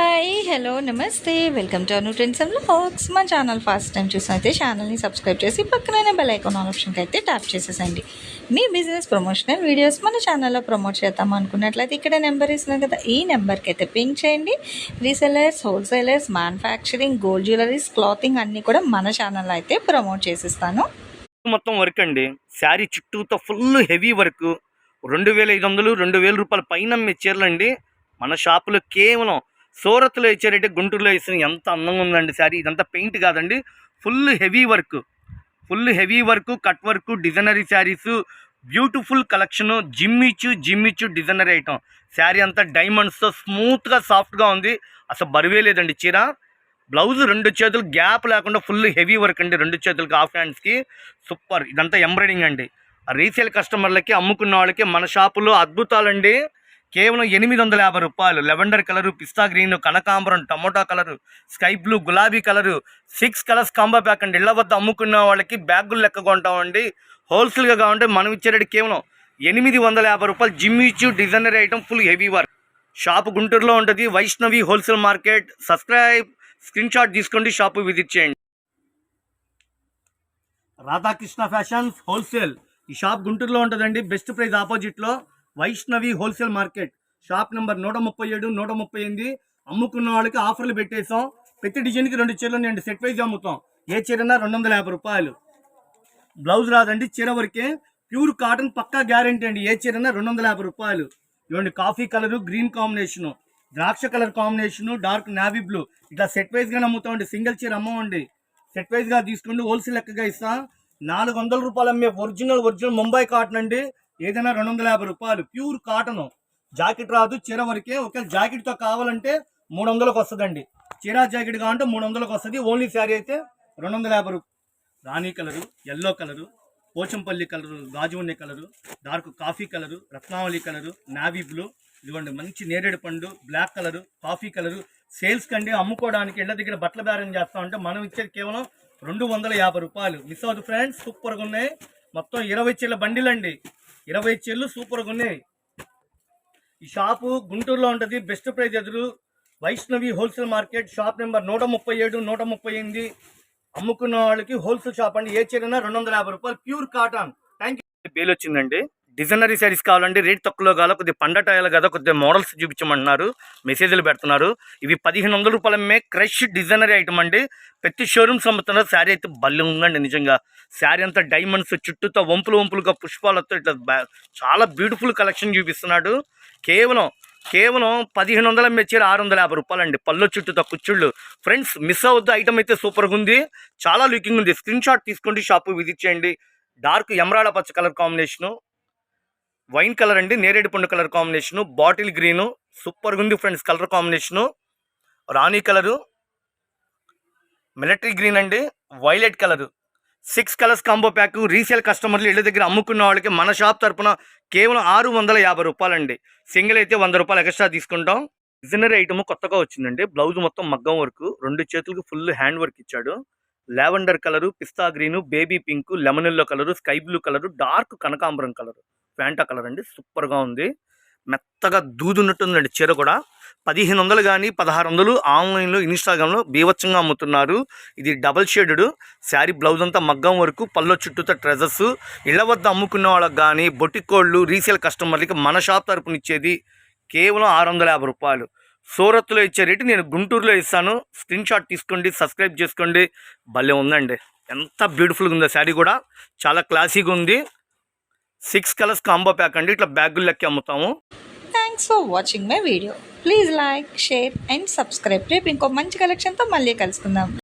Hi hello నమస్తే welcome to Anu trends and hacks మా channel first time చూసినైతే ఛానల్ని సబ్స్క్రైబ్ చేసి పక్కనైనా బెల్ ఐకాన్ ఆప్షన్కి అయితే ట్యాప్ చేసేసండి మీ బిజినెస్ ప్రమోషనల్ వీడియోస్ మన ఛానల్లో ప్రమోట్ చేద్దాం అనుకున్నట్లయితే ఇక్కడ నెంబర్ ఇస్తున్నాం కదా ఈ నెంబర్కి అయితే పింక్ చేయండి. Resellers wholesalers manufacturing gold jewelleries clothing అన్నీ కూడా మన ఛానల్లో అయితే ప్రమోట్ చేసిస్తాను. మొత్తం వర్క్ అండి. శారీ చుట్టూతో ఫుల్ హెవీ వర్క్ రెండు వేల ఐదు వందలు రెండు వేల రూపాయల పైన అమ్మే చీరలు అండి మన షాపులో కేవలం సూరత్లో ఇచ్చారంటే గుంటూరులో ఇచ్చిన ఎంత అందంగా ఉందండి శారీ. ఇదంతా పెయింట్ కాదండి. Full heavy work. Full heavy work cut work designery saris beautiful collection జిమ్మిచ్చు జిమ్మిచ్చు డిజైనరీ ఐటమ్ శారీ అంతా డైమండ్స్తో స్మూత్గా సాఫ్ట్గా ఉంది. అసలు బరువే లేదండి చీర. బ్లౌజ్ రెండు చేతులు గ్యాప్ లేకుండా ఫుల్ హెవీ వర్క్ అండి రెండు చేతులకి హాఫ్ హ్యాండ్స్కి. సూపర్. ఇదంతా ఎంబ్రాయిడింగ్ అండి. రీసేల్ కస్టమర్లకి అమ్ముకున్న వాళ్ళకి మన షాపులో అద్భుతాలండి. కేవలం ఎనిమిది వందల యాభై రూపాయలు. లెవెండర్ కలరు పిస్తా గ్రీన్ కనకాంబరం టమోటా కలరు స్కై బ్లూ గులాబీ colour six colours combo pack అండి. ఇళ్ళ వద్ద అమ్ముకున్న వాళ్ళకి బ్యాగులు లెక్క కొంటామండి. హోల్సేల్గా కావాలంటే మనం ఇచ్చే రేటు కేవలం ఎనిమిది వందల యాభై రూపాయలు. జిమ్ ఇచ్చు designer item full heavy work. Shop గుంటూరులో ఉంటుంది. Vaishnavi wholesale market. Subscribe screen shot తీసుకోండి. షాపు విజిట్ చేయండి. Radhakrishna fashions wholesale. ఈ షాప్ గుంటూరులో ఉంటుందండి. బెస్ట్ ప్రైస్ ఆపోజిట్లో. Vaishnavi wholesale market. Shop number నూట ముప్పై ఏడు నూట ముప్పై ఎనిమిది. అమ్ముకున్న వాళ్ళకి ఆఫర్లు పెట్టేసాం ప్రతి డిజైన్కి రెండు చీరలు నేను సెట్ వైజ్ అమ్ముతాం. ఏ చీరనా రెండు వందల యాభై రూపాయలు. బ్లౌజ్ రాదండి చీర వరకే. ప్యూర్ కాటన్ పక్కా గ్యారంటీ అండి. ఏ చీరనా రెండు వందల యాభై రూపాయలు. ఇవ్వండి కాఫీ కలరు గ్రీన్ కాంబినేషను. ద్రాక్ష colour combination dark navy blue. ఇట్లా సెట్ వైజ్గానే అమ్ముతామండి సింగిల్ చీర అమ్మవండి. సెట్ వైజ్గా తీసుకోండి హోల్సేల్ లెక్కగా ఇస్తా. నాలుగు వందల రూపాయలు అమ్మే ఒరిజినల్ ఒరిజినల్ ముంబై కాటన్ అండి. ఏదైనా రెండు వందల యాభై రూపాయలు ప్యూర్ కాటన్. జాకెట్ రాదు చీర వరకే. ఒకవేళ జాకెట్తో కావాలంటే మూడు వందలకు వస్తుందండి. చీర జాకెట్ కావాలంటే మూడు వందలకు వస్తుంది. ఓన్లీ శారీ అయితే రెండు వందల యాభై రూపాయలు రాణి colour yellow colour Pochampalli colour గాజు కలరు డార్క్ కాఫీ కలరు రత్నావళి కలరు నావీ బ్లూ. ఇదిగోండి మంచి నేరేడు పండు black colour coffee colour. Sales కండి అమ్ముకోవడానికి ఇళ్ళ దగ్గర బట్టల బేరం చేస్తా ఉంటే మనం ఇచ్చేది కేవలం రెండు వందల యాభై రూపాయలు. మిస్ అవుతుంది ఫ్రెండ్స్ సూపర్గా ఉన్నాయి. మొత్తం ఇరవై చీల బండిలండి. ఇరవై చెల్లు సూపర్గా ఉన్నాయి. ఈ షాపు గుంటూరులో ఉంటుంది. బెస్ట్ ప్రైస్ ఎదురు. Vaishnavi wholesale market shop number నూట ముప్పై ఏడు నూట ముప్పై ఎనిమిది. అమ్ముకున్న వాళ్ళకి హోల్సేల్ షాప్ అండి. ఏ చీరైనా రెండు వందల యాభై రూపాయలు. Pure cotton thank you bale వచ్చిందండి. డిజైనరీ శారీస్ కావాలండి రేట్ తక్కువలో కాదు కొద్దిగా పండటాయాలు కదా కొద్దిగా మోడల్స్ చూపించమంటున్నారు మెసేజ్లు పెడుతున్నారు. ఇవి పదిహేను వందల రూపాయలమే క్రష్ డిజైనరీ ఐటమ్ అండి. ప్రతి షోరూమ్స్ అమ్ముతున్న శారీ అయితే భలే ఉందండి నిజంగా. శారీ అంతా డైమండ్స్ చుట్టూతో వంపులు వంపులుగా పుష్పాలతో ఇట్లా చాలా బ్యూటిఫుల్ కలెక్షన్ చూపిస్తున్నాడు. కేవలం కేవలం పదిహేను వందల మెచ్చారు ఆరు వందల యాభై రూపాయలండి. పళ్ళు చుట్టూతో కుచ్చుళ్ళు. ఫ్రెండ్స్ మిస్ అవుద్ది ఐటమ్ అయితే సూపర్గా ఉంది. చాలా లుకింగ్ ఉంది. స్క్రీన్ షాట్ తీసుకోండి షాపు విజిట్ చేయండి. డార్క్ ఎమరాడ పచ్చ కలర్ కాంబినేషను. వైన్ కలర్ అండి నేరేడు పండు కలర్ కాంబినేషను బాటిల్ గ్రీను సూపర్గా ఉంది ఫ్రెండ్స్ కలర్ కాంబినేషను రాణి కలరు మిలిటరీ గ్రీన్ అండి violet colour. Six colours combo pack resale కస్టమర్లు ఇళ్ళ దగ్గర అమ్ముకున్న వాళ్ళకి మన షాప్ తరపున కేవలం ఆరు వందల యాభై రూపాయలండి. సింగిల్ అయితే వంద రూపాయలు ఎక్స్ట్రా తీసుకుంటాం. డిజైనరీ ఐటమ్ కొత్తగా వచ్చిందండి. బ్లౌజ్ మొత్తం మగ్గం వర్క్ రెండు చేతులకు ఫుల్ హ్యాండ్ వర్క్ ఇచ్చాడు. లావెండర్ కలరు పిస్తా green baby pink lemon yellow colour sky blue colour dark కనకాంబరం కలరు. ప్యాంటా కలర్ అండి. సూపర్గా ఉంది. మెత్తగా దూదున్నట్టుందండి చీర కూడా. పదిహేను వందలు కానీ పదహారు వందలు ఆన్లైన్లో ఇన్స్టాగ్రామ్లో బీవత్సంగా అమ్ముతున్నారు. ఇది డబల్ షేడెడ్. శారీ బ్లౌజ్ అంతా మగ్గం వరకు పళ్ళ చుట్టూతో ట్రెజర్స్. ఇళ్ళ వద్ద అమ్ముకున్న వాళ్ళకి కానీ బొటికోళ్ళు రీసేల్ కస్టమర్లకి మన షాప్ తరపున ఇచ్చేది కేవలం ఆరు వందల యాభై రూపాయలు. సూరత్లో ఇచ్చే రేటు నేను గుంటూరులో ఇస్తాను. స్క్రీన్ షాట్ తీసుకోండి సబ్స్క్రైబ్ చేసుకోండి. భలే ఉందండి. ఎంత బ్యూటిఫుల్గా ఉందో శారీ కూడా. చాలా క్లాసీగా ఉంది. సిక్స్ కలర్స్ కాంబో ప్యాక్ అండి. ఇట్లా బ్యాగులు లెక్క అమ్ముతాము. Thanks for watching my video please like share and subscribe రేపు ఇంకో మంచి కలెక్షన్తో మళ్ళీ కలుసుకుందాం.